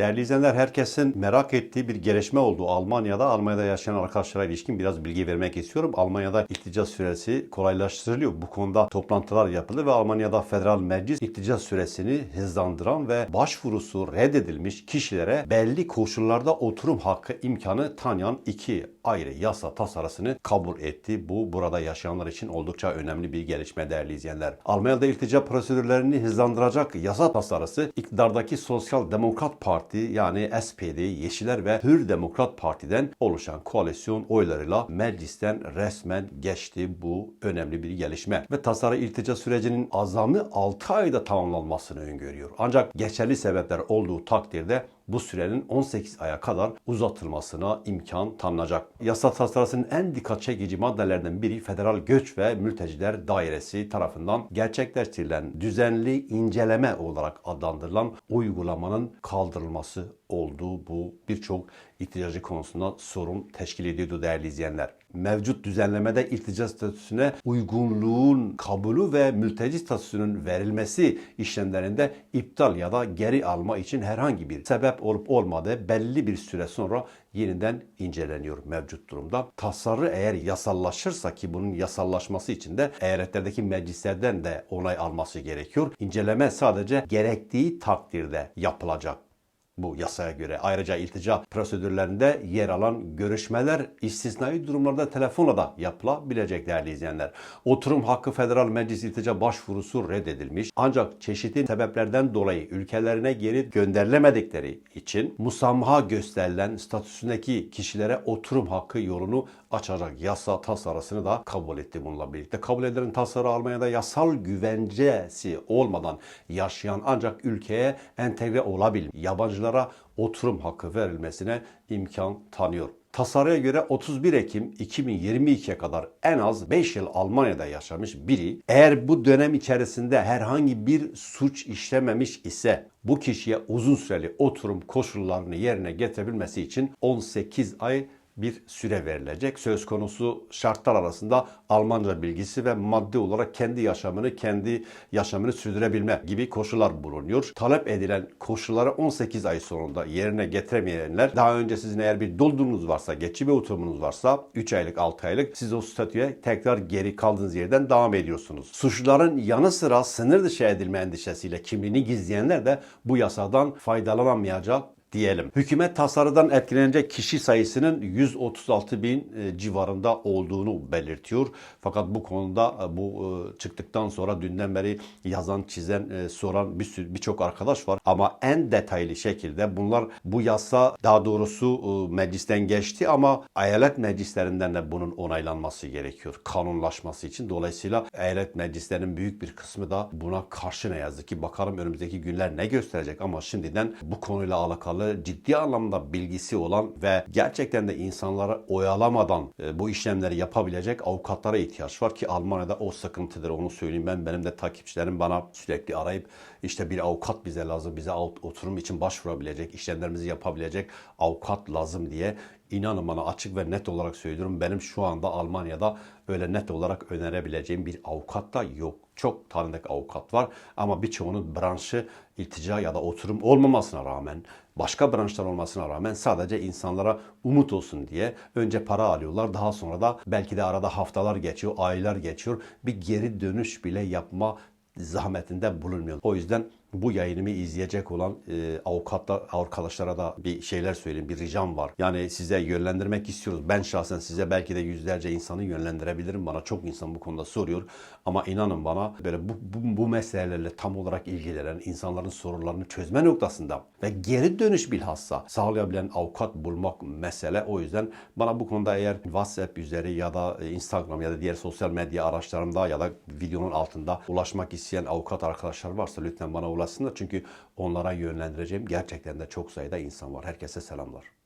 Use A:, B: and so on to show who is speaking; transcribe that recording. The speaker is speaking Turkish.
A: Değerli izleyenler herkesin merak ettiği bir gelişme oldu. Almanya'da, Almanya'da yaşayan arkadaşlara ilişkin biraz bilgi vermek istiyorum. Almanya'da iltica süresi kolaylaştırılıyor. Bu konuda toplantılar yapıldı ve Almanya'da Federal Meclis iltica süresini hızlandıran ve başvurusu reddedilmiş kişilere belli koşullarda oturum hakkı imkanı tanıyan iki ayrı yasa tasarısını kabul etti. Bu burada yaşayanlar için oldukça önemli bir gelişme değerli izleyenler. Almanya'da iltica prosedürlerini hızlandıracak yasa tasarısı iktidardaki Sosyal Demokrat Parti yani SPD, Yeşiller ve Hür Demokrat Parti'den oluşan koalisyon oylarıyla meclisten resmen geçti. Bu önemli bir gelişme. Ve tasarı iltica sürecinin azami 6 ayda tamamlanmasını öngörüyor. Ancak geçerli sebepler olduğu takdirde bu sürenin 18 aya kadar uzatılmasına imkan tanınacak. Yasa tasarısının en dikkat çekici maddelerden biri Federal Göç ve Mülteciler Dairesi tarafından gerçekleştirilen düzenli inceleme olarak adlandırılan uygulamanın kaldırılması olduğu bu birçok ilticacı konusunda sorun teşkil ediyordu değerli izleyenler. Mevcut düzenlemede iltica statüsüne uygunluğun kabulü ve mülteci statüsünün verilmesi işlemlerinde iptal ya da geri alma için herhangi bir sebep olup olmadığı belli bir süre sonra yeniden inceleniyor mevcut durumda. Tasarı eğer yasallaşırsa ki bunun yasallaşması için de eyaletlerdeki meclislerden de onay alması gerekiyor. İnceleme sadece gerektiği takdirde yapılacak bu yasaya göre. Ayrıca iltica prosedürlerinde yer alan görüşmeler istisnai durumlarda telefonla da yapılabilecek değerli izleyenler. Oturum hakkı Federal Meclis iltica başvurusu reddedilmiş. Ancak çeşitli sebeplerden dolayı ülkelerine geri gönderilemedikleri için musamha gösterilen statüsündeki kişilere oturum hakkı yolunu açacak yasa tasarısını da kabul etti bununla birlikte. Kabul edilen tasarı Almanya'da yasal güvencesi olmadan yaşayan ancak ülkeye entegre olabil yabancılara oturum hakkı verilmesine imkan tanıyor. Tasarıya göre 31 Ekim 2022'ye kadar en az 5 yıl Almanya'da yaşamış biri eğer bu dönem içerisinde herhangi bir suç işlememiş ise bu kişiye uzun süreli oturum koşullarını yerine getirebilmesi için 18 ay bir süre verilecek. Söz konusu şartlar arasında Almanca bilgisi ve maddi olarak kendi yaşamını, kendi yaşamını sürdürebilme gibi koşullar bulunuyor. Talep edilen koşulları 18 ay sonunda yerine getiremeyenler daha önce sizin eğer bir doldurunuz varsa, geçici bir oturumunuz varsa 3 aylık, 6 aylık siz o statüye tekrar geri kaldığınız yerden devam ediyorsunuz. Suçluların yanı sıra sınır dışı edilme endişesiyle kimliğini gizleyenler de bu yasadan faydalanamayacak diyelim. Hükümet tasarıdan etkilenecek kişi sayısının 136 bin e, civarında olduğunu belirtiyor. Fakat bu konuda e, bu e, çıktıktan sonra dünden beri yazan, çizen, soran bir sürü birçok arkadaş var. Ama en detaylı şekilde bunlar bu yasa daha doğrusu meclisten geçti ama eyalet meclislerinden de bunun onaylanması gerekiyor. Kanunlaşması için. Dolayısıyla eyalet meclislerinin büyük bir kısmı da buna karşı ne yazık ki. Bakalım önümüzdeki günler ne gösterecek ama şimdiden bu konuyla alakalı ciddi anlamda bilgisi olan ve gerçekten de insanları oyalamadan e, bu işlemleri yapabilecek avukatlara ihtiyaç var ki Almanya'da o sıkıntıdır onu söyleyeyim ben. Benim de takipçilerim bana sürekli arayıp işte bir avukat bize lazım, bize oturum için başvurabilecek, işlemlerimizi yapabilecek avukat lazım diye İnanın bana açık ve net olarak söylüyorum. Benim şu anda Almanya'da öyle net olarak önerebileceğim bir avukat da yok. Çok tanıdık avukat var ama birçoğunun branşı iltica ya da oturum olmamasına rağmen başka branşlar olmasına rağmen sadece insanlara umut olsun diye önce para alıyorlar. Daha sonra da belki de arada haftalar geçiyor, aylar geçiyor. Bir geri dönüş bile yapma zahmetinde bulunmuyor. O yüzden bu yayınımı izleyecek olan e, avukatlar arkadaşlara da bir şeyler söyleyeyim, bir ricam var. Yani size yönlendirmek istiyoruz. Ben şahsen size belki de yüzlerce insanı yönlendirebilirim. Bana çok insan bu konuda soruyor. Ama inanın bana böyle bu, bu, bu meselelerle tam olarak ilgilenen insanların sorularını çözme noktasında ve geri dönüş bilhassa sağlayabilen avukat bulmak mesele. O yüzden bana bu konuda eğer WhatsApp üzeri ya da Instagram ya da diğer sosyal medya araçlarında ya da videonun altında ulaşmak isteyen avukat arkadaşlar varsa lütfen bana ulaşsınlar. Çünkü onlara yönlendireceğim gerçekten de çok sayıda insan var. Herkese selamlar.